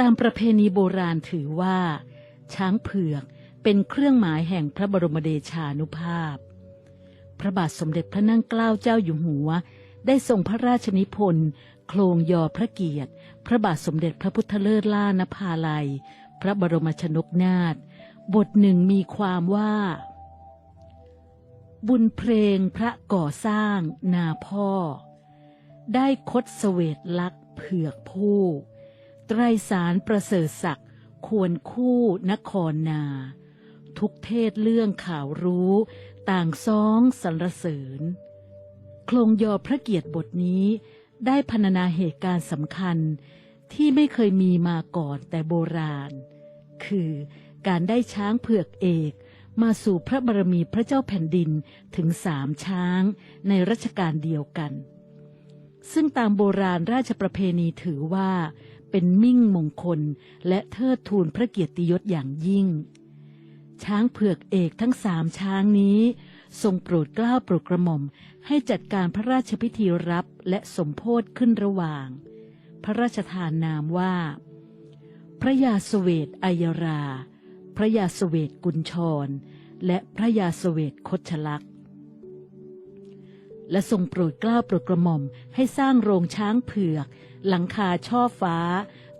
ตามประเพณีโบราณถือว่า ช้างเผือกเป็นเครื่องหมายแห่งพระบรมเดชานุภาพ พระบาทสมเด็จพระนั่งเกล้าเจ้าอยู่หัว ได้ทรงพระราชนิพนธ์โครงยอพระเกียรติ พระบาทสมเด็จพระพุทธเลิศล่านภาลัย พระบรมชนกนาถบทหนึ่งมีความว่า บุญเพลงพระก่อสร้างนาพ่อ ได้คดเสวตลักษ์เผือกผู้ ไตรสารประเสริฐศักดิ์ควรคู่นครนา ทุกเทศเรื่องข่าวรู้ ต่างซ้องสรรเสริญ โครงยอพระเกียรติบทนี้ ได้พรรณนาเหตุการณ์สำคัญที่ไม่เคยมีมาก่อนแต่โบราณ คือการได้ช้างเผือกเอกมาสู่พระบารมีพระเจ้าแผ่นดินถึงสามช้างในรัชกาลเดียวกัน ซึ่งตามโบราณราชประเพณีถือว่า เป็นมิ่งมงคล และเทิดทูนพระเกียรติยศอย่างยิ่ง ช้างเผือกเอกทั้งสามช้างนี้ ทรงโปรดเกล้าโปรดกระหม่อมให้จัดการพระราชพิธีรับและสมโพธิขึ้นระหว่าง พระราชทานนามว่า พระยาสเวตอัยรา พระยาสเวตกุญชร และพระยาสเวตคชลักษ และทรงโปรดเกล้าโปรดกระหม่อมให้สร้างโรงช้างเผือก หลังคาช่อฟ้า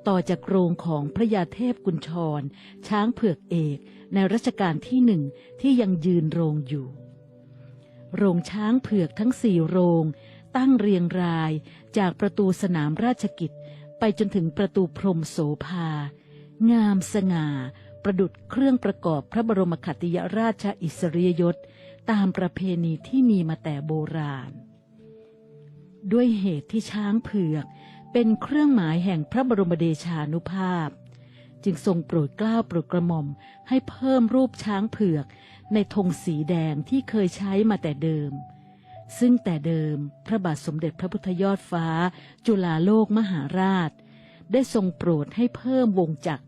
ต่อจากโรงของพระยาเทพกุญชร ช้างเผือกเอก ในรัชกาลที่หนึ่งที่ยังยืนโรงอยู่ โรงช้างเผือกทั้งสี่โรง ตั้งเรียงรายจากประตูสนามราชกิจ ไปจนถึงประตูพรมโสภา งามสง่า ประดุดเครื่องประกอบพระบรมขัตติยราชอิสริยยศ ตามประเพณีที่มีมาแต่โบราณ ด้วยเหตุที่ช้างเผือกเป็นเครื่องหมายแห่งพระบรมเดชานุภาพ จึงทรงโปรดเกล้าโปรดกระหม่อมให้เพิ่มรูปช้างเผือกในธงสีแดงที่เคยใช้มาแต่เดิม ซึ่งแต่เดิมพระบาทสมเด็จพระพุทธยอดฟ้า จุฬาโลกมหาราช ได้ทรงโปรดให้เพิ่มวงจักร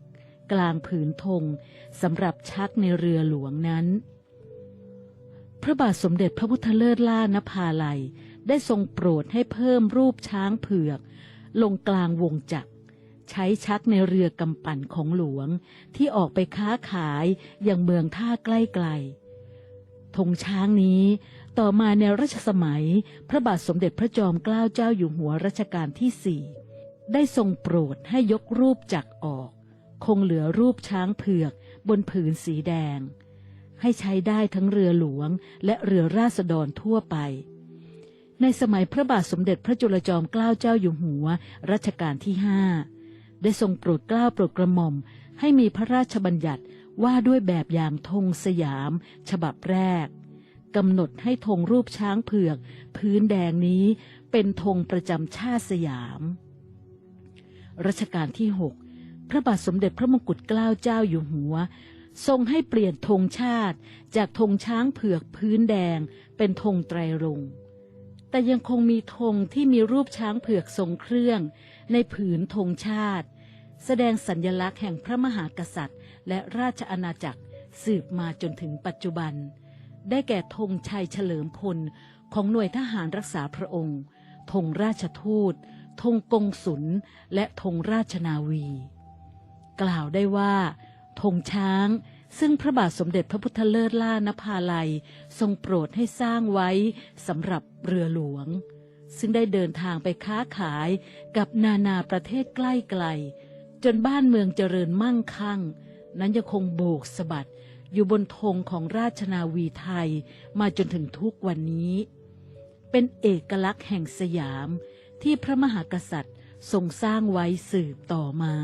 กลางผืนธงสำหรับชักในเรือหลวงนั้น พระบาทสมเด็จพระพุทธเลิศล่านภาลัย ได้ทรงโปรดให้เพิ่มรูปช้างเผือก ลงกลางวงจักร ใช้ชักในเรือกำปั่นของหลวงที่ออกไปค้าขายอย่างเมืองท่าใกล้ๆธงช้างนี้ต่อมาในรัชสมัย พระบาทสมเด็จพระจอมเกล้าเจ้าอยู่หัวรัชกาลที่สี่ได้ทรงโปรดให้ยกรูปจักรออก คงเหลือรูปช้างเผือกบนผืนสีแดง ให้ใช้ได้ทั้งเรือหลวง และเรือราษฎรทั่วไป ในสมัยพระบาทสมเด็จพระจุลจอมเกล้าเจ้าอยู่หัวรัชกาลที่ห้าได้ทรงโปรดเกล้าโปรดกระหม่อม ให้มีพระราชบัญญัติว่าด้วยแบบอย่างธงสยาม ฉบับแรกกำหนดให้ธงรูปช้างเผือก พื้นแดงนี้เป็นธงประจำชาติสยาม รัชกาลที่หกพระบาทสมเด็จพระมงกุฎเกล้าเจ้าอยู่หัว ทรงให้เปลี่ยนธงชาติจากธงช้างเผือกพื้นแดงเป็นธงไตรรงค์แต่ยังคงมีธงที่มีรูปช้างเผือกทรงเครื่องในผืนธงชาติ แสดงสัญญลักษณ์แห่งพระมหากษัตริย์ และราชอาณาจักรสืบมาจนถึงปัจจุบัน ได้แก่ธงชัยเฉลิมพลของหน่วยทหารรักษาพระองค์ธงราชทูตธงกงสุลและธงราชนาวี กล่าวได้ว่า ธงช้าง ซึ่งพระบาทสมเด็จพระพุทธเลิศล่านภาลัย ทรงโปรดให้สร้างไว้สำหรับเรือหลวง ซึ่งได้เดินทางไปค้าขายกับนานาประเทศใกล้ไกล จนบ้านเมืองเจริญมั่งคั่ง นั้นยังคงโบกสะบัดอยู่บนธงของราชนาวีไทยมาจนถึงทุกวันนี้ เป็นเอกลักษณ์แห่งสยามที่พระมหากษัตริย์ทรงสร้างไว้สืบต่อมา